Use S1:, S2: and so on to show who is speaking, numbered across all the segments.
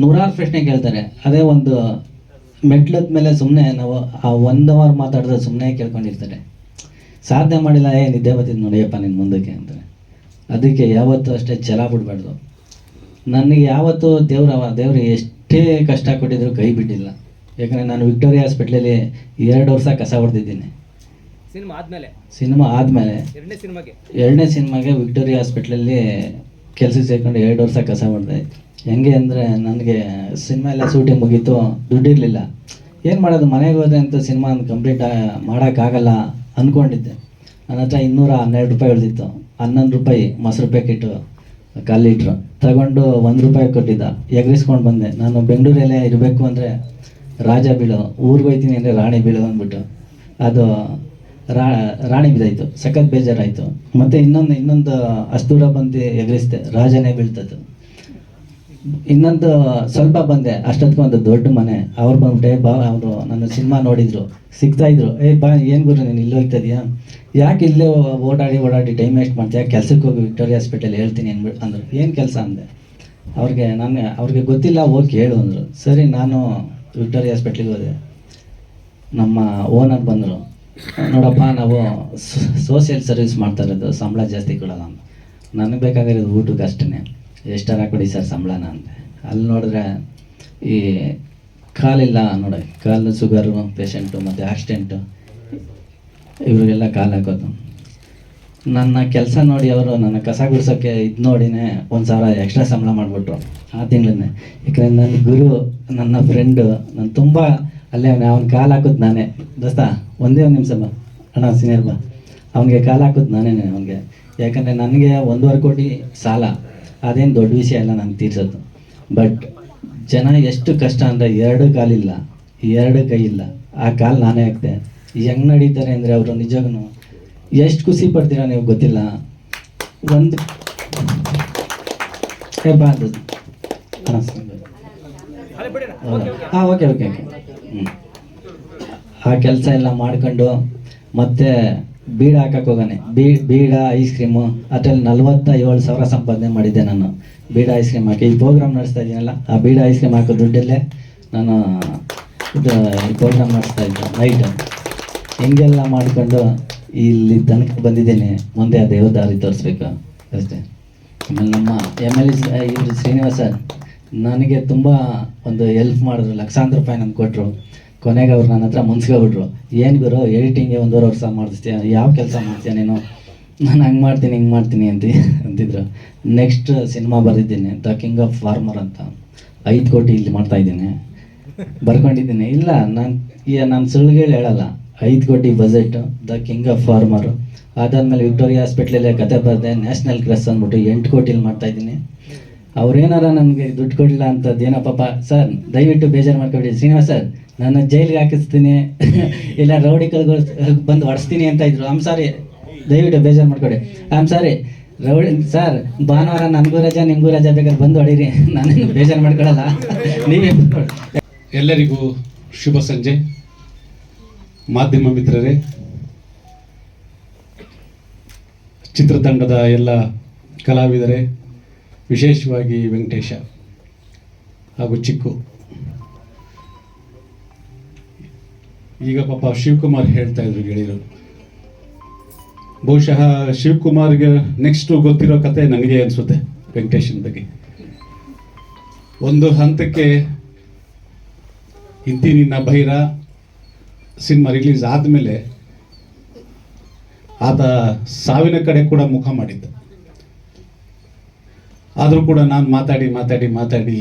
S1: ನೂರಾರು ಪ್ರಶ್ನೆ ಕೇಳ್ತಾರೆ. ಅದೇ ಒಂದು ಮೆಟ್ಲದ ಮೇಲೆ ಸುಮ್ಮನೆ ನಾವು ಆ ಒಂದು ಅವರ್ ಮಾತಾಡಿದ್ರೆ ಸುಮ್ಮನೆ ಕೇಳ್ಕೊಂಡಿರ್ತಾರೆ. ಸಾಧನೆ ಮಾಡಿಲ್ಲ ಏ ನಿದ್ದೆ ಬರ್ತಿದ್ದು ನೋಡಿಯಪ್ಪ ನಿನ್ನ ಮುಂದಕ್ಕೆ ಅಂತಾರೆ. ಅದಕ್ಕೆ ಯಾವತ್ತೂ ಅಷ್ಟೇ ಛಲ ಬಿಡಬಾರ್ದು. ನನಗೆ ಯಾವತ್ತೂ ದೇವ್ರ ದೇವ್ರು ಎಷ್ಟೇ ಕಷ್ಟ ಕೊಟ್ಟಿದ್ರು ಕೈ ಬಿಟ್ಟಿಲ್ಲ. ಯಾಕಂದರೆ ನಾನು ವಿಕ್ಟೋರಿಯಾ ಹಾಸ್ಪಿಟ್ಲಲ್ಲಿ ಎರಡು ವರ್ಷ ಕಸ ಹೊಡೆದಿದ್ದೀನಿ.
S2: ಸಿನಿಮಾ ಆದಮೇಲೆ?
S1: ಸಿನಿಮಾ ಆದಮೇಲೆ
S2: ಎರಡನೇ ಸಿನಿಮಾಗೆ?
S1: ಎರಡನೇ ಸಿನಿಮಾಗೆ ವಿಕ್ಟೋರಿಯಾ ಹಾಸ್ಪಿಟ್ಲಲ್ಲಿ ಕೆಲಸ ಸೇರ್ಕೊಂಡು ಎರಡು ವರ್ಷ ಕಸ ಮಾಡಿದೆ ಹೆಂಗೆ ಅಂದರೆ ನನಗೆ ಸಿನಿಮಾ ಎಲ್ಲ ಶೂಟಿಂಗ್ ಮುಗೀತು, ದುಡ್ಡಿರಲಿಲ್ಲ. ಏನು ಮಾಡೋದು, ಮನೆಗೆ ಹೋದ್ರೆ ಅಂತ ಸಿನಿಮಾ ಕಂಪ್ಲೀಟ್ ಮಾಡೋಕ್ಕಾಗಲ್ಲ ಅಂದ್ಕೊಂಡಿದ್ದೆ ನನ್ನ ಹತ್ರ ಇನ್ನೂರ ಹನ್ನೆರಡು ರೂಪಾಯಿ ಉಳಿದಿತ್ತು. ಹನ್ನೊಂದು ರೂಪಾಯಿ ಮೊಸರು ಪ್ಯಾಕೆಟು ಕಾಲು ಲೀಟ್ರು. ತಗೊಂಡು ಒಂದು ರೂಪಾಯಿ ಕೊಟ್ಟಿದ್ದ. ಎಗರಿಸ್ಕೊಂಡು ಬಂದೆ. ನಾನು ಬೆಂಗಳೂರಲ್ಲೇ ಇರಬೇಕು ಅಂದರೆ ರಾಜ ಬೀಳು, ಊರಿಗೆ ಹೋಯ್ತೀನಿ ಅಂದರೆ ರಾಣಿ ಬೀಳು ಅಂದ್ಬಿಟ್ಟು. ಅದು ರಾ, ರಾಣಿ ಬಿದ್ದಾಯಿತು. ಸಖತ್ ಬೇಜಾರಾಯಿತು. ಮತ್ತು ಇನ್ನೊಂದು ಇನ್ನೊಂದು ದೂರ ಬಂದು ಎಗರಿಸ್ದೆ. ರಾಜನೇ ಬೀಳ್ತದ್ದು. ಇನ್ನೊಂದು ಸ್ವಲ್ಪ ಬಂದೆ, ಅಷ್ಟೊತ್ತಿಗೆ ಒಂದು ದೊಡ್ಡ ಮನೆ. ಅವ್ರು ಬಂದ್ಬಿಟ್ಟೆ, ಬಾ, ಅವರು ನನ್ನ ಸಿನಿಮಾ ನೋಡಿದ್ರು, ಸಿಗ್ತಾ ಇದ್ರು. ಏ, ಬಾ, ಏನು ಗುರು, ನೀನು ಇಲ್ಲಿ ಹೋಗ್ತಾ ಯಾಕೆ ಇಲ್ಲೇ ಓಡಾಡಿ ಓಡಾಡಿ ಟೈಮ್ ವೇಸ್ಟ್ ಮಾಡ್ತೀಯಾ? ಕೆಲ್ಸಕ್ಕೆ ಹೋಗಿ ವಿಕ್ಟೋರಿಯಾ ಹಾಸ್ಪಿಟಲ್ ಹೇಳ್ತೀನಿ ಅಂದ್ಬಿಟ್ಟು ಅಂದರು. ಏನು ಕೆಲಸ ಅಂದೆ? ಅವ್ರಿಗೆ ನಾನು ಅವ್ರಿಗೆ ಗೊತ್ತಿಲ್ಲ, ಹೋಗಿ ಕೇಳು ಅಂದರು. ಸರಿ, ನಾನು ವಿಕ್ಟೋರಿಯಾ ಹಾಸ್ಪಿಟ್ಲಿಗೆ ಹೋದೆ. ನಮ್ಮ ಓನರ್ ಬಂದರು. ನೋಡಪ್ಪ, ನಾವು ಸೋಷಿಯಲ್ ಸರ್ವಿಸ್ ಮಾಡ್ತಾ ಇರೋದು, ಸಂಬಳ ಜಾಸ್ತಿ ಕೊಡೋಲ್ಲ ನನಗೆ ಬೇಕಾಗಿರೋದು ಊಟಕ್ಕೆ ಅಷ್ಟೇ ಎಷ್ಟಾರ ಕೊಡಿ ಸರ್ ಸಂಬಳನ ಅಂತೆ. ಅಲ್ಲಿ ನೋಡಿದ್ರೆ ಈ ಕಾಲಿಲ್ಲ ನೋಡಿ, ಕಾಲು ಶುಗರು ಪೇಷಂಟು ಮತ್ತು ಆಕ್ಸಿಡೆಂಟು ಇವರಿಗೆಲ್ಲ ಕಾಲು ಹಾಕೋದು. ನನ್ನ ಕೆಲಸ ನೋಡಿ ಅವರು ನನ್ನ ಕಸ ಗುಡಿಸೋಕ್ಕೆ ಇದು ನೋಡಿನೇ ಒಂದು ಸಾವಿರ ಎಕ್ಸ್ಟ್ರಾ ಸಂಬಳ ಮಾಡಿಬಿಟ್ರು ಆ ತಿಂಗಳನ್ನೇ. ಯಾಕಂದರೆ ನನ್ನ ಗುರು, ನನ್ನ ಫ್ರೆಂಡು ನಾನು ತುಂಬ ಅಲ್ಲೇ ಅವ್ನ ಕಾಲು ಹಾಕೋದು ನಾನೇ. ದೋಸ್ತ, ಒಂದೇ ಒಂದು ನಿಮಿಷ ಬಾ. ಅಣ್ಣ ಸೀನಿಯರ್ ಬಾ. ಅವನಿಗೆ ಕಾಲು ಹಾಕೋದು ನಾನೇ ಅವನಿಗೆ. ಯಾಕಂದರೆ ನನಗೆ ಒಂದೂವರೆ ಕೋಟಿ ಸಾಲ. ಅದೇನು ದೊಡ್ಡ ವಿಷಯ ಅಲ್ಲ ನಂಗೆ ತೀರ್ಸೋದು. ಬಟ್ ಜನ ಎಷ್ಟು ಕಷ್ಟ ಅಂದರೆ ಎರಡು ಕಾಲಿಲ್ಲ, ಎರಡು ಕೈ ಇಲ್ಲ. ಆ ಕಾಲು ನಾನೇ ಹಾಕ್ದೆ. ಹೆಂಗೆ ನಡೀತಾರೆ ಅಂದರೆ ಅವರು ನಿಜವೂ ಎಷ್ಟು ಖುಷಿ ಪಡ್ತೀರಾ ನೀವು ಗೊತ್ತಿಲ್ಲ. ಒಂದು. ಹಾಂ ಓಕೆ ಓಕೆ ಓಕೆ. ಆ ಕೆಲಸ ಎಲ್ಲ ಮಾಡ್ಕೊಂಡು ಮತ್ತೆ ಬೀಡ ಹಾಕಕ್ಕೆ ಹೋಗಾನೆ ಬೀ, ಬೀಡ ಐಸ್ ಕ್ರೀಮು ಅದ್ರಲ್ಲಿ ನಲ್ವತ್ತ ಏಳು ಸಾವಿರ ಸಂಪಾದನೆ ಮಾಡಿದ್ದೆ ನಾನು. ಬೀಡ ಐಸ್ ಕ್ರೀಮ್ ಹಾಕಿ. ಈ ಪ್ರೋಗ್ರಾಮ್ ನಡೆಸ್ತಾ ಇದ್ದೀನಲ್ಲ ಆ ಬೀಡ ಐಸ್ ಕ್ರೀಮ್ ಹಾಕೋ ದುಡ್ಡಲ್ಲೇ ನಾನು, ಇದು ಪ್ರೋಗ್ರಾಮ್ ನಡೆಸ್ತಾ ಇದ್ದೆ. ನೈಟ್ ಹಿಂಗೆಲ್ಲ ಮಾಡಿಕೊಂಡು ಇಲ್ಲಿ ತನಕ ಬಂದಿದ್ದೇನೆ. ಮುಂದೆ ಆ ದೇವ್ರ ದಾರಿ ತೋರಿಸ್ಬೇಕು. ಅಷ್ಟೇ. ಆಮೇಲೆ ನಮ್ಮ ಎಂ ಎಲ್ ಎ ಶ್ರೀನಿವಾಸ, ನನಗೆ ತುಂಬ ಒಂದು ಹೆಲ್ಪ್ ಮಾಡಿದ್ರು. ಲಕ್ಷಾಂತರ ರೂಪಾಯಿ ನಮ್ಗೆ ಕೊಟ್ಟರು ಕೊನೆಗೆ ಅವ್ರು ನನ್ನ ಹತ್ರ ಮುನ್ಸ್ಕೊಬಿಟ್ರು, ಏನು ಗುರು ಎಡಿಟಿಂಗ್ಗೆ ಒಂದೂವರೆ ವರ್ಷ ಮಾಡಿಸ್ತೀಯ ಯಾವ ಕೆಲಸ ಮಾಡ್ತೀಯ ನೀನು? ನಾನು ಹಂಗೆ ಮಾಡ್ತೀನಿ, ಹಿಂಗೆ ಮಾಡ್ತೀನಿ ಅಂತ, ಅಂತಿದ್ರು. ನೆಕ್ಸ್ಟ್ ಸಿನಿಮಾ ಬರೆದಿದ್ದೀನಿ ದ ಕಿಂಗ್ ಆಫ್ ಫಾರ್ಮರ್ ಅಂತ. ಐದು ಕೋಟಿ ಇಲ್ಲಿ ಮಾಡ್ತಾ ಇದ್ದೀನಿ. ಬರ್ಕೊಂಡಿದ್ದೀನಿ. ಇಲ್ಲ, ನಾನು ಈಗ ನಾನು ಸುಳ್ಳುಗಳು ಹೇಳಲ್ಲ. ಐದು ಕೋಟಿ budget the king of farmer ಅದಾದ್ಮೇಲೆ ವಿಕ್ಟೋರಿಯಾ ಹಾಸ್ಪಿಟ್ಲಲ್ಲೇ ಕತೆ ಬರೆದೆ, ನ್ಯಾಷನಲ್ ಕ್ರೆಸ್ ಅಂದ್ಬಿಟ್ಟು ಎಂಟು ಕೋಟಿಲಿ ಮಾಡ್ತಾ ಇದ್ದೀನಿ. ಅವ್ರೇನಾರ ನನಗೆ ದುಡ್ಡು ಕೊಡಲಿಲ್ಲ ಅಂತದ್ದು ಏನೋ ಸರ್, ದಯವಿಟ್ಟು ಬೇಜಾರು ಮಾಡ್ಕೊಬಿಡಿ. ಶ್ರೀನಿವಾಸ್ ಸರ್ ನಾನು ಜೈಲಿಗೆ ಹಾಕಿಸ್ತೀನಿ. ಇಲ್ಲ, ರೌಡಿ ಕಲ್ಗಳು ಬಂದು ಹೊಡಿಸ್ತೀನಿ ಅಂತ ಇದ್ರು. ಆಮ್ ಸಾರಿ ದಯವಿಟ್ಟು ಬೇಜಾರು ಮಾಡ್ಕೊಡಿ. ಆಮ್ ಸಾರಿ ರೌಡಿ ಸರ್ ಭಾನುವಾರ ನನಗೂ ರಜಾ, ನಿಮಗೂ ರಜಾ ಬೇಕಾದ್ರೆ ಬಂದು ಹೊಡೀರಿ. ನಾನು ಬೇಜಾರು ಮಾಡ್ಕೊಳಲ್ಲ. ನೀವೇ
S3: ಎಲ್ಲರಿಗೂ ಶುಭ ಸಂಜೆ. ಮಾಧ್ಯಮ ಮಿತ್ರರೇ, ಚಿತ್ರತಂಡದ ಎಲ್ಲ ಕಲಾವಿದರೇ, ವಿಶೇಷವಾಗಿ ವೆಂಕಟೇಶ ಹಾಗೂ ಚಿಕ್ಕು. ಈಗ ಪಾಪ ಶಿವಕುಮಾರ್ ಹೇಳ್ತಾ ಇದ್ರು ಗೆಳೆಯರು. ಬಹುಶಃ ಶಿವಕುಮಾರ್ಗೆ ನೆಕ್ಸ್ಟ್ ಗೊತ್ತಿರೋ ಕತೆ ನನಗೆ ಅನಿಸುತ್ತೆ ವೆಂಕಟೇಶನ್ ಬಗ್ಗೆ. ಒಂದು ಹಂತಕ್ಕೆ ಹಿಂದಿ ನಿನ್ನ ಭೈರ ಸಿನಿಮಾ ರಿಲೀಸ್ ಆದಮೇಲೆ ಆತ ಸಾವಿನ ಕಡೆ ಕೂಡ ಮುಖ ಮಾಡಿದ್ದ. ಆದರೂ ಕೂಡ ನಾನು ಮಾತಾಡಿ ಮಾತಾಡಿ ಮಾತಾಡಿ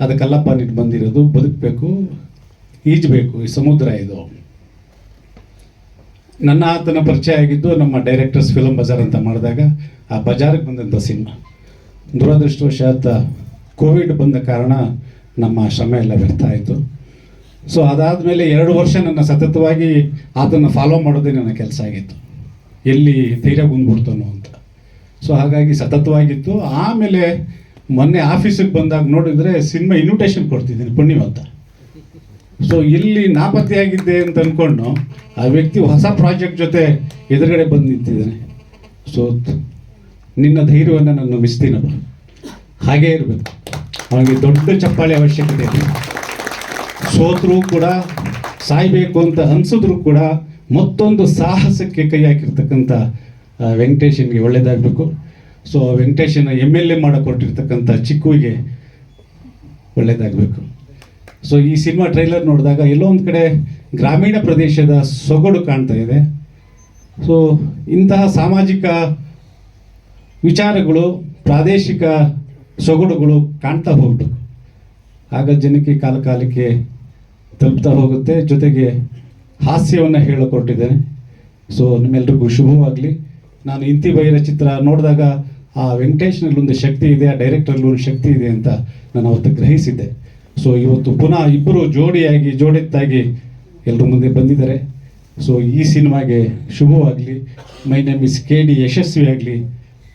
S3: ಅದಕ್ಕೆಲ್ಲಪ್ಪ ನೀನು ಬಂದಿರೋದು, ಬದುಕಬೇಕು ಈಜಬೇಕು, ಈ ಸಮುದ್ರ ಇದು. ನನ್ನ ಆತನ ಪರಿಚಯ ಆಗಿದ್ದು ನಮ್ಮ ಡೈರೆಕ್ಟರ್ಸ್ ಫಿಲಮ್ ಬಜಾರ್ ಅಂತ ಮಾಡಿದಾಗ, ಆ ಬಜಾರಿಗೆ ಬಂದಂಥ ಸಿನಿಮಾ ದುರದೃಷ್ಟವಶಾತ್ ಕೋವಿಡ್ ಬಂದ ಕಾರಣ ನಮ್ಮ ಶ್ರಮ ಎಲ್ಲ ವ್ಯರ್ಥ ಆಯಿತು. ಸೊ ಅದಾದಮೇಲೆ ಎರಡು ವರ್ಷ ನನ್ನ ಸತತವಾಗಿ ಆತನ ಫಾಲೋ ಮಾಡೋದೇ ನನ್ನ ಕೆಲಸ ಆಗಿತ್ತು. ಎಲ್ಲಿ ಧೈರ್ಯ ಬಂದ್ಬಿಡ್ತಾನೋ ಅಂತ. ಸೊ ಹಾಗಾಗಿ ಸತತವಾಗಿತ್ತು. ಆಮೇಲೆ ಮೊನ್ನೆ ಆಫೀಸಿಗೆ ಬಂದಾಗ ನೋಡಿದರೆ ಸಿನಿಮಾ ಇನ್ವಿಟೇಷನ್ ಕೊಡ್ತಿದ್ದೀನಿ ಪುಣ್ಯವತ್ತ ಸೊ ಇಲ್ಲಿ ನಾಪತ್ತೆಯಾಗಿದ್ದೆ ಅಂತ ಅಂದ್ಕೊಂಡು ಆ ವ್ಯಕ್ತಿ ಹೊಸ ಪ್ರಾಜೆಕ್ಟ್ ಜೊತೆ ಎದುರುಗಡೆ ಬಂದು ನಿಂತಿದ್ದಾನೆ. ಸೊ ನಿನ್ನ ಧೈರ್ಯವನ್ನು ನಾನು ಮಿಸ್ತೀನಪ್ಪ ಹಾಗೇ ಇರಬೇಕು. ಅವನಿಗೆ ದೊಡ್ಡ ಚಪ್ಪಾಳೆ ಅವಶ್ಯಕತೆ ಇದೆ. ಸೋತರೂ ಕೂಡ, ಸಾಯ್ಬೇಕು ಅಂತ ಅನ್ಸಿದ್ರು ಕೂಡ ಮತ್ತೊಂದು ಸಾಹಸಕ್ಕೆ ಕೈ ಹಾಕಿರ್ತಕ್ಕಂಥ ವೆಂಕಟೇಶನ್ಗೆ ಒಳ್ಳೆಯದಾಗಬೇಕು ಸೊ ವೆಂಕಟೇಶನ ಎಂ ಎಲ್ ಎ ಮಾಡಿಕೊಟ್ಟಿರ್ತಕ್ಕಂಥ ಚಿಕ್ಕುವಿಗೆ ಒಳ್ಳೇದಾಗಬೇಕು. ಸೊ ಈ ಸಿನಿಮಾ ಟ್ರೈಲರ್ ನೋಡಿದಾಗ ಎಲ್ಲೋ ಒಂದು ಕಡೆ ಗ್ರಾಮೀಣ ಪ್ರದೇಶದ ಸೊಗಡು ಕಾಣ್ತಾ ಇದೆ. ಸೊ ಇಂತಹ ಸಾಮಾಜಿಕ ವಿಚಾರಗಳು, ಪ್ರಾದೇಶಿಕ ಸೊಗಡುಗಳು ಕಾಣ್ತಾ ಹೋಗ್ಬೇಕು ಆಗ ಜನಕ್ಕೆ ಕಾಲ ಕಾಲಕ್ಕೆ ತಲುಪ್ತಾ ಹೋಗುತ್ತೆ. ಜೊತೆಗೆ ಹಾಸ್ಯವನ್ನು ಹೇಳಿಕೊಟ್ಟಿದ್ದೇನೆ. ಸೊ ನಿಮ್ಮೆಲ್ರಿಗೂ ಶುಭವಾಗಲಿ. ನಾನು ಇಂತಿ ಬೈರ ಚಿತ್ರ ನೋಡಿದಾಗ ಆ ವೆಂಕಟೇಶ್ನಲ್ಲಿ ಒಂದು ಶಕ್ತಿ ಇದೆ, ಆ ಡೈರೆಕ್ಟರ್ಲಿ ಒಂದು ಶಕ್ತಿ ಇದೆ ಅಂತ ನಾನು ಅವತ್ತು ಗ್ರಹಿಸಿದ್ದೆ. ಸೊ ಇವತ್ತು ಪುನಃ ಇಬ್ಬರು ಜೋಡಿಯಾಗಿ, ಜೋಡೆತ್ತಾಗಿ ಎಲ್ಲರ ಮುಂದೆ ಬಂದಿದ್ದಾರೆ. ಸೊ ಈ ಸಿನಿಮಾಗೆ ಶುಭವಾಗಲಿ. My name is K D ಯಶಸ್ವಿಯಾಗಲಿ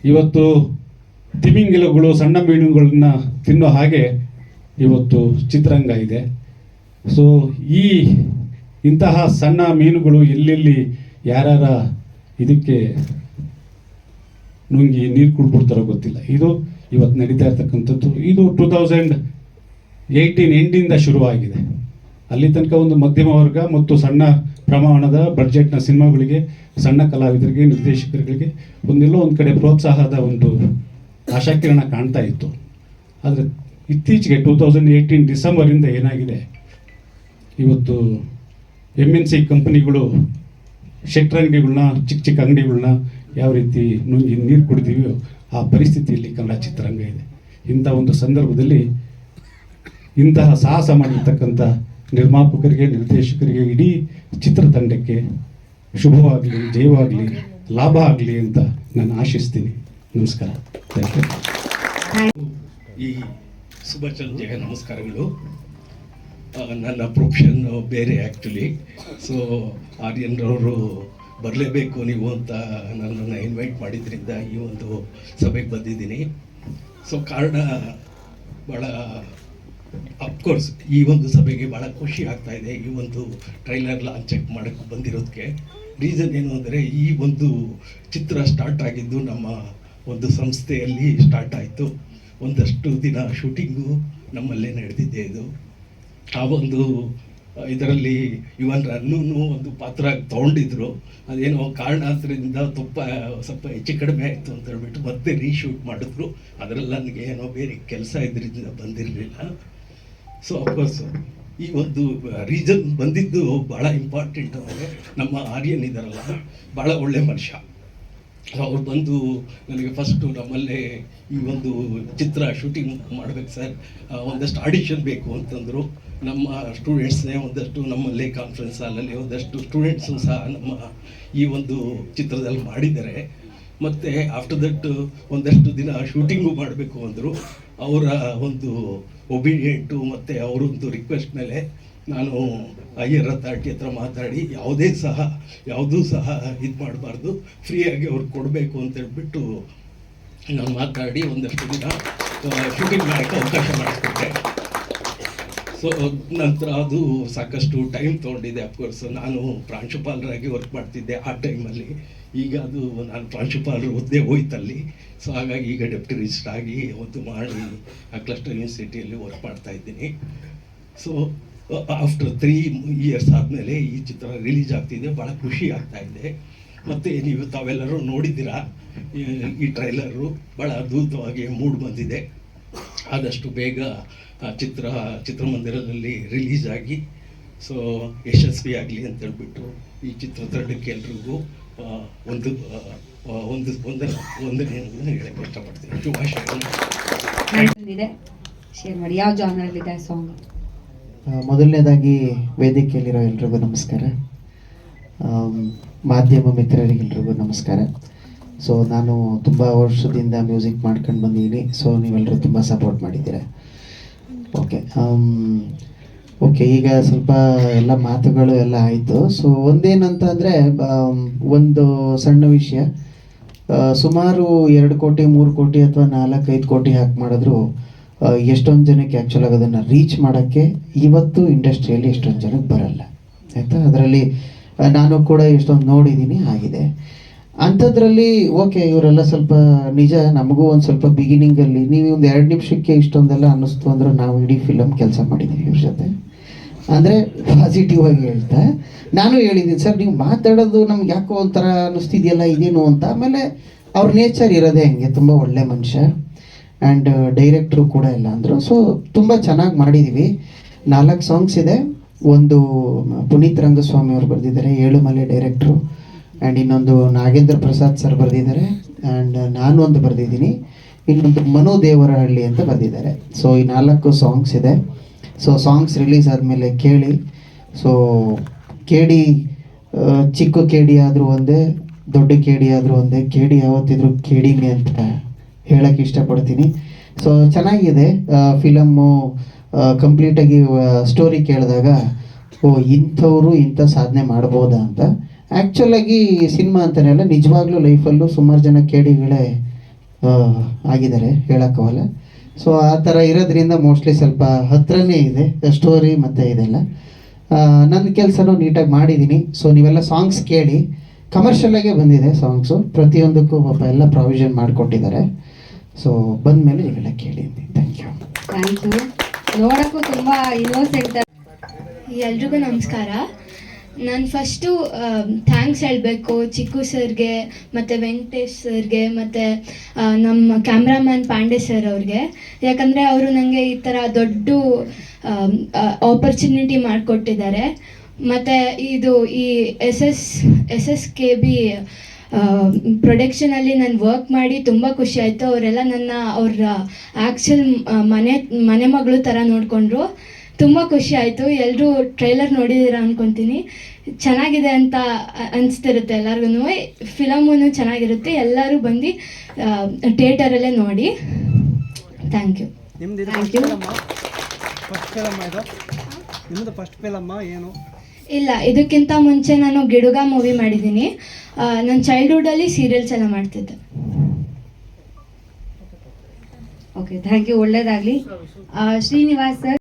S3: ಇವತ್ತು ತಿಮಿಂಗಿಲಗಳು, ಸಣ್ಣ ಮೀನುಗಳನ್ನ ತಿನ್ನೋ ಹಾಗೆ ಇವತ್ತು ಚಿತ್ರರಂಗ ಇದೆ. ಸೊ ಈ ಇಂತಹ ಸಣ್ಣ ಮೀನುಗಳು ಎಲ್ಲೆಲ್ಲಿ ಯಾರ್ಯಾರ ಇದಕ್ಕೆ ನುಂಗಿ ನೀರು ಕುಡ್ಬಿಡ್ತಾರೋ ಗೊತ್ತಿಲ್ಲ. ಇದು ಇವತ್ತು ನಡೀತಾ ಇರ್ತಕ್ಕಂಥದ್ದು. ಇದು ಟೂ ತೌಸಂಡ್ ಏಯ್ಟೀನ್ ಎಂಡಿಂದ ಶುರುವಾಗಿದೆ. ಅಲ್ಲಿ ತನಕ ಒಂದು ಮಧ್ಯಮ ವರ್ಗ ಮತ್ತು ಸಣ್ಣ ಪ್ರಮಾಣದ ಬಡ್ಜೆಟ್ನ ಸಿನಿಮಾಗಳಿಗೆ, ಸಣ್ಣ ಕಲಾವಿದರಿಗೆ, ನಿರ್ದೇಶಕರುಗಳಿಗೆ ಒಂದೆಲ್ಲೋ ಒಂದು ಕಡೆ ಪ್ರೋತ್ಸಾಹದ ಒಂದು ಆಶಾಕಿರಣ ಕಾಣ್ತಾ ಇತ್ತು. ಆದರೆ ಇತ್ತೀಚೆಗೆ ಟೂ ತೌಸಂಡ್ ಏಯ್ಟೀನ್ ಡಿಸೆಂಬರಿಂದ ಏನಾಗಿದೆ? ಇವತ್ತು ಎಂ ಎನ್ ಸಿ ಕಂಪ್ನಿಗಳು ಶೆಟ್ರ್ ಅಂಗಡಿಗಳನ್ನ ಚಿಕ್ಕ ಚಿಕ್ಕ ಅಂಗಡಿಗಳನ್ನ ಯಾವ ರೀತಿ ನುಂಗಿ ನೀರು ಕುಡಿದೀವೋ ಆ ಪರಿಸ್ಥಿತಿಯಲ್ಲಿ ಕನ್ನಡ ಚಿತ್ರರಂಗ ಇದೆ. ಇಂಥ ಒಂದು ಸಂದರ್ಭದಲ್ಲಿ ಇಂತಹ ಸಾಹಸ ಮಾಡಿರ್ತಕ್ಕಂಥ ನಿರ್ಮಾಪಕರಿಗೆ, ನಿರ್ದೇಶಕರಿಗೆ ಇಡೀ ಚಿತ್ರತಂಡಕ್ಕೆ ಶುಭವಾಗಲಿ, ಜಯವಾಗಲಿ, ಲಾಭ ಆಗಲಿ ಅಂತ ನಾನು ಆಶಿಸ್ತೀನಿ. ನಮಸ್ಕಾರ.
S4: ಈ ಸುಭಾಷ್ ನಮಸ್ಕಾರಗಳು. ನನ್ನ ಪ್ರೊಫೆಷನ್ ಬೇರೆ ಆ್ಯಕ್ಚುಲಿ ಸೊ ಆರ್ಯನ್ರವರು ಬರಲೇಬೇಕು ನೀವು ಅಂತ ನನ್ನನ್ನು ಇನ್ವೈಟ್ ಮಾಡಿದ್ರಿಂದ ಈ ಒಂದು ಸಭೆಗೆ ಬಂದಿದ್ದೀನಿ. ಸೊ ಕಾರಣ ಭಾಳ ಅಫ್ಕೋರ್ಸ್ ಈ ಒಂದು ಸಭೆಗೆ ಭಾಳ ಖುಷಿ ಆಗ್ತಾ ಇದೆ. ಈ ಒಂದು ಟ್ರೈಲರ್ ಲಾಂಚ್ ಮಾಡೋಕ್ಕೆ ಬಂದಿರೋದಕ್ಕೆ ರೀಸನ್ ಏನು ಅಂದರೆ, ಈ ಒಂದು ಚಿತ್ರ ಸ್ಟಾರ್ಟ್ ಆಗಿದ್ದು ನಮ್ಮ ಒಂದು ಸಂಸ್ಥೆಯಲ್ಲಿ ಸ್ಟಾರ್ಟ್ ಆಯಿತು. ಒಂದಷ್ಟು ದಿನ ಶೂಟಿಂಗು ನಮ್ಮಲ್ಲೇ ನಡೆದಿದ್ದೆ ಇದು. ಆ ಒಂದು ಇದರಲ್ಲಿ ಇವನ್ ರನ್ನೂ ಒಂದು ಪಾತ್ರ ತೊಗೊಂಡಿದ್ರು. ಅದೇನೋ ಕಾರಣಾಂತರದಿಂದ ತುಪ್ಪ, ಸ್ವಲ್ಪ ಹೆಚ್ಚು ಕಡಿಮೆ ಆಯಿತು ಅಂತ ಹೇಳ್ಬಿಟ್ಟು ಮತ್ತೆ ರೀಶೂಟ್ ಮಾಡಿದ್ರು. ಅದರಲ್ಲಿ ನನಗೆ ಏನೋ ಬೇರೆ ಕೆಲಸ ಇದ್ರಿಂದ ಬಂದಿರಲಿಲ್ಲ. ಸೊ ಅಫ್ಕೋರ್ಸ್ ಈ ಒಂದು ರೀಸನ್ ಬಂದಿದ್ದು ಭಾಳ ಇಂಪಾರ್ಟೆಂಟ್ ಅಂದರೆ ನಮ್ಮ ಆರ್ಯನ್ ಇದ್ದಾರಲ್ಲ ಭಾಳ ಒಳ್ಳೆ ಮನುಷ್ಯ. ಅವ್ರು ಬಂದು ನನಗೆ ಫಸ್ಟು ನಮ್ಮಲ್ಲೇ ಈ ಒಂದು ಚಿತ್ರ ಶೂಟಿಂಗ್ ಮಾಡ್ಬೇಕು ಸರ್ ಒಂದಷ್ಟು ಆಡಿಷನ್ ಬೇಕು ಅಂತಂದರು. ನಮ್ಮ ಸ್ಟೂಡೆಂಟ್ಸ್ನೇ ಒಂದಷ್ಟು ನಮ್ಮಲ್ಲೇ ಕಾನ್ಫರೆನ್ಸ್ ಹಾಲಲ್ಲಿ ಒಂದಷ್ಟು ಸ್ಟೂಡೆಂಟ್ಸು ಸಹ ನಮ್ಮ ಈ ಒಂದು ಚಿತ್ರದಲ್ಲಿ ಮಾಡಿದ್ದಾರೆ. ಮತ್ತು ಆಫ್ಟರ್ ದಟ್ ಒಂದಷ್ಟು ದಿನ ಶೂಟಿಂಗು ಮಾಡಬೇಕು ಅಂದರು. ಅವರ ಒಂದು ಒಬಿಡಿಯೆಂಟು ಮತ್ತು ಅವರೊಂದು ರಿಕ್ವೆಸ್ಟ್ ಮೇಲೆ ನಾನು ಅಯ್ಯರ್ ಅಥಾರಿಟಿ ಹತ್ರ ಮಾತಾಡಿ, ಯಾವುದೇ ಸಹ, ಯಾವುದೂ ಸಹ ಇದು ಮಾಡಬಾರ್ದು ಫ್ರೀಯಾಗಿ ಅವ್ರಿಗೆ ಕೊಡಬೇಕು ಅಂತ ಹೇಳ್ಬಿಟ್ಟು ನಾನು ಮಾತಾಡಿ ಒಂದಷ್ಟು ದಿನ ಶೂಟಿಂಗ್ ಮಾಡೋಕ್ಕೆ ಅವಕಾಶ ಮಾಡಿಸ್ಕೊಟ್ಟೆ. ಸೊ ನಂತರ ಅದು ಸಾಕಷ್ಟು ಟೈಮ್ ತೊಗೊಂಡಿದೆ ಅಫ್ಕೋರ್ಸ್ ನಾನು ಪ್ರಾಂಶುಪಾಲರಾಗಿ ವರ್ಕ್ ಮಾಡ್ತಿದ್ದೆ ಆ ಟೈಮಲ್ಲಿ ಈಗ ಅದು ನಾನು ಪ್ರಾಂಶುಪಾಲರು ಹುದ್ದೆ ಹೋಯ್ತಲ್ಲಿ. ಸೊ ಹಾಗಾಗಿ ಈಗ ಡೆಪ್ಟಿ ರಿಜಿಸ್ಟರ್ ಆಗಿ ಒಂದು ಮಾಡಿ ಆ ಕ್ಲಸ್ಟರ್ ಯೂನಿವರ್ಸಿಟಿಯಲ್ಲಿ ವರ್ಕ್ ಮಾಡ್ತಾ ಇದ್ದೀನಿ. ಸೊ ಆಫ್ಟರ್ ತ್ರೀ ಇಯರ್ಸ್ ಆದಮೇಲೆ ಈ ಚಿತ್ರ ರಿಲೀಸ್ ಆಗ್ತಿದೆ ಭಾಳ ಖುಷಿ ಆಗ್ತಾ ಇದೆ. ಮತ್ತು ನೀವು ತಾವೆಲ್ಲರೂ ನೋಡಿದ್ದೀರಾ? ಈ- ಟ್ರೈಲರು ಭಾಳ ಅದ್ಭುತವಾಗಿ ಮೂಡ್ ಬಂದಿದೆ. ಆದಷ್ಟು ಬೇಗ ಚಿತ್ರ, ಚಿತ್ರಮಂದಿರದಲ್ಲಿ ರಿಲೀಸ್ ಆಗಿ. ಸೊ ಯಶಸ್ವಿ ಆಗಲಿ ಅಂತ ಈ ಈ ಚಿತ್ರತಂಡಕ್ಕೆ ಎಲ್ರಿಗೂ ಆ, ಒಂದು ಒಂದು ಒಂದನೇ ಒಂದನೆಯನ್ನು ಹೇಳಕ್ಕೆ ಇಷ್ಟಪಡ್ತೀನಿ. ಶುಭಾಶಯಗಳು
S5: ಇದೆ ಶೇರ್ ಮಾಡಿ. ಯಾವ ಜಾನರಲ್ಲಿದೆ ಸಾಂಗ್
S6: ಮೊದಲನೇದಾಗಿ ವೇದಿಕೆಯಲ್ಲಿರೋ ಎಲ್ರಿಗೂ ನಮಸ್ಕಾರ. ಮಾಧ್ಯಮ ಮಿತ್ರರಿಗೆಲ್ರಿಗೂ ನಮಸ್ಕಾರ. ಸೊ ನಾನು ತುಂಬ ವರ್ಷದಿಂದ ಮ್ಯೂಸಿಕ್ ಮಾಡ್ಕೊಂಡು ಬಂದಿದ್ದೀನಿ. ಸೊ ನೀವೆಲ್ಲರೂ ತುಂಬ ಸಪೋರ್ಟ್ ಮಾಡಿದ್ದೀರ. ಓಕೆ ಓಕೆ ಈಗ ಸ್ವಲ್ಪ ಎಲ್ಲ ಮಾತುಗಳು ಎಲ್ಲ ಆಯಿತು. ಸೊ ಒಂದೇನಂತ ಅಂದರೆ ಒಂದು ಸಣ್ಣ ವಿಷಯ. ಸುಮಾರು ಎರಡು ಕೋಟಿ, ಮೂರು ಕೋಟಿ ಅಥವಾ ನಾಲ್ಕೈದು ಕೋಟಿ ಹಾಕಿ ಮಾಡಿದ್ರು ಎಷ್ಟೊಂದು ಜನಕ್ಕೆ ಆ್ಯಕ್ಚುಲಾಗಿ ಅದನ್ನು ರೀಚ್ ಮಾಡೋಕ್ಕೆ ಇವತ್ತು ಇಂಡಸ್ಟ್ರಿಯಲ್ಲಿ ಎಷ್ಟೊಂದು ಜನಕ್ಕೆ ಬರಲ್ಲ. ಆಯಿತಾ? ಅದರಲ್ಲಿ ನಾನು ಕೂಡ ಎಷ್ಟೊಂದು ನೋಡಿದ್ದೀನಿ ಆಗಿದೆ. ಅಂಥದ್ರಲ್ಲಿ ಓಕೆ ಇವರೆಲ್ಲ ಸ್ವಲ್ಪ ನಿಜ, ನಮಗೂ ಒಂದು ಸ್ವಲ್ಪ ಬಿಗಿನಿಂಗಲ್ಲಿ ನೀವು ಒಂದು ಎರಡು ನಿಮಿಷಕ್ಕೆ ಇಷ್ಟೊಂದೆಲ್ಲ ಅನ್ನಿಸ್ತು ಅಂದ್ರೆ ನಾವು ಇಡೀ ಫಿಲಮ್ ಕೆಲಸ ಮಾಡಿದ್ದೀವಿ ಇವ್ರ ಜೊತೆ. ಅಂದರೆ ಪಾಸಿಟಿವ್ ಆಗಿ ಹೇಳ್ತಾ. ನಾನು ಹೇಳಿದ್ದೀನಿ ಸರ್, ನೀವು ಮಾತಾಡೋದು ನಮ್ಗೆ ಯಾಕೋ ಒಂಥರ ಅನ್ನಿಸ್ತಿದೆಯಲ್ಲ, ಇದೇನು ಅಂತ. ಆಮೇಲೆ ಅವ್ರ ನೇಚರ್ ಇರೋದೇ ಹಂಗೆ, ತುಂಬ ಒಳ್ಳೆ ಮನುಷ್ಯ ಆ್ಯಂಡ್ ಡೈರೆಕ್ಟ್ರು ಕೂಡ ಇಲ್ಲ ಅಂದರು. ಸೊ ತುಂಬ ಚೆನ್ನಾಗಿ ಮಾಡಿದ್ದೀವಿ ನಾಲ್ಕು ಸಾಂಗ್ಸ್ ಇದೆ. ಒಂದು ಪುನೀತ್ ರಂಗಸ್ವಾಮಿ ಅವರು ಬರೆದಿದ್ದಾರೆ ಏಳುಮಲೆ ಡೈರೆಕ್ಟ್ರು ಆ್ಯಂಡ್ ಇನ್ನೊಂದು ನಾಗೇಂದ್ರ ಪ್ರಸಾದ್ ಸರ್ ಬರೆದಿದ್ದಾರೆ ಆ್ಯಂಡ್ ನಾನು ಒಂದು ಬರೆದಿದ್ದೀನಿ. ಇನ್ನೊಂದು ಮನು ದೇವರಹಳ್ಳಿ ಅಂತ ಬರೆದಿದ್ದಾರೆ. ಸೊ ಈ ನಾಲ್ಕು ಸಾಂಗ್ಸ್ ಇದೆ. ಸೊ ಸಾಂಗ್ಸ್ ರಿಲೀಸ್ ಆದಮೇಲೆ ಕೇಳಿ. ಸೊ ಕೇಡಿ ಡಿ ಚಿಕ್ಕ ಕೇಡಿ ಆದರೂ ಒಂದೇ, ದೊಡ್ಡ ಕೇಡಿ ಆದರೂ ಒಂದೇ ಕೇಡಿ ಯಾವತ್ತಿದ್ರು ಕೇಡಿನೇ ಅಂತ ಹೇಳಕ್ಕೆ ಇಷ್ಟಪಡ್ತೀನಿ. ಸೊ ಚೆನ್ನಾಗಿದೆ. ಫಿಲಮ್ಮು ಕಂಪ್ಲೀಟಾಗಿ ಸ್ಟೋರಿ ಕೇಳಿದಾಗ, ಓ, ಇಂಥವರು ಇಂಥ ಸಾಧನೆ ಮಾಡ್ಬೋದಾ ಅಂತ. ಆ್ಯಕ್ಚುಲಾಗಿ ಸಿನಿಮಾ ಅಂತಲೇ ಅಲ್ಲ, ನಿಜವಾಗ್ಲೂ ಲೈಫಲ್ಲೂ ಸುಮಾರು ಜನ ಕೇಡಿಗಳೇ ಡಿಗಳೇ ಆಗಿದ್ದಾರೆ ಹೇಳೋಕ್ಕವಲ್ಲ ಸೊ ಆ ಥರ ಇರೋದ್ರಿಂದ ಮೋಸ್ಟ್ಲಿ ಸ್ವಲ್ಪ ಹತ್ರನೇ ಇದೆ ಸ್ಟೋರಿ ಮತ್ತು ಇದೆಲ್ಲ. ನನ್ನ ಕೆಲಸನೂ ನೀಟಾಗಿ ಮಾಡಿದ್ದೀನಿ. ಸೊ ನೀವೆಲ್ಲ ಸಾಂಗ್ಸ್ ಕೇಳಿ ಕಮರ್ಷಿಯಲಾಗೆ ಬಂದಿದೆ ಸಾಂಗ್ಸು ಪ್ರತಿಯೊಂದಕ್ಕೂ ಪಾಪ ಎಲ್ಲ ಪ್ರಾವಿಷನ್ ಮಾಡಿಕೊಟ್ಟಿದ್ದಾರೆ. ಸೊ ಬಂದ ಮೇಲೆ ನೀವೆಲ್ಲ ಕೇಳಿ ಥ್ಯಾಂಕ್ ಯು
S5: ಥ್ಯಾಂಕ್ ಯು. ನೋಡೋಕ್ಕೂ ತುಂಬ ಇನ್ನೋಸೆಂಟ್
S7: ಎಲ್ರಿಗೂ ನಮಸ್ಕಾರ. ನಾನು ಫಸ್ಟು ಥ್ಯಾಂಕ್ಸ್ ಹೇಳಬೇಕು ಚಿಕ್ಕು ಸರ್ಗೆ, ಮತ್ತು ವೆಂಕಟೇಶ್ ಸರ್ಗೆ, ಮತ್ತು ನಮ್ಮ ಕ್ಯಾಮ್ರಾಮ್ಯಾನ್ ಪಾಂಡೆ ಸರ್ ಅವ್ರಿಗೆ. ಯಾಕಂದರೆ ಅವರು ನನಗೆ ಈ ಥರ ದೊಡ್ಡ ಆಪರ್ಚುನಿಟಿ ಮಾಡಿಕೊಟ್ಟಿದ್ದಾರೆ. ಮತ್ತು ಇದು ಈ S S S S K B ಪ್ರೊಡಕ್ಷನಲ್ಲಿ ನಾನು ವರ್ಕ್ ಮಾಡಿ ತುಂಬ ಖುಷಿ ಆಯಿತು. ಅವರೆಲ್ಲ ನನ್ನ ಅವ್ರ ಆ್ಯಕ್ಚುಲ್ ಮನೆ ಮನೆ ಮಗಳು ಥರ ನೋಡಿಕೊಂಡ್ರು. ತುಂಬ ಖುಷಿ ಆಯಿತು. ಎಲ್ಲರೂ ಟ್ರೈಲರ್ ನೋಡಿದ್ದೀರಾ ಅಂದ್ಕೊತೀನಿ ಚೆನ್ನಾಗಿದೆ ಅಂತ ಅನಿಸ್ತಿರುತ್ತೆ ಎಲ್ಲರಿಗೂ ಫಿಲಮೂ ಚೆನ್ನಾಗಿರುತ್ತೆ. ಎಲ್ಲರೂ ಬಂದು ಥಿಯೇಟರಲ್ಲೇ ನೋಡಿ. Thank you.
S2: ನಿಮ್ಮದು ಫಸ್ಟ್ ಫಿಲಮ್ಮ ಏನು?
S7: ಇಲ್ಲ ಇದಕ್ಕಿಂತ ಮುಂಚೆ ನಾನು ಗಿಡುಗ ಮೂವಿ ಮಾಡಿದ್ದೀನಿ. ನನ್ನ ಚೈಲ್ಡ್ಹುಡ್ಡಲ್ಲಿ ಸೀರಿಯಲ್ಸ್ ಎಲ್ಲ ಮಾಡ್ತಿದ್ದೆ.
S5: ಓಕೆ ಥ್ಯಾಂಕ್ ಯು ಒಳ್ಳೇದಾಗಲಿ. ಶ್ರೀನಿವಾಸ್ ಸರ್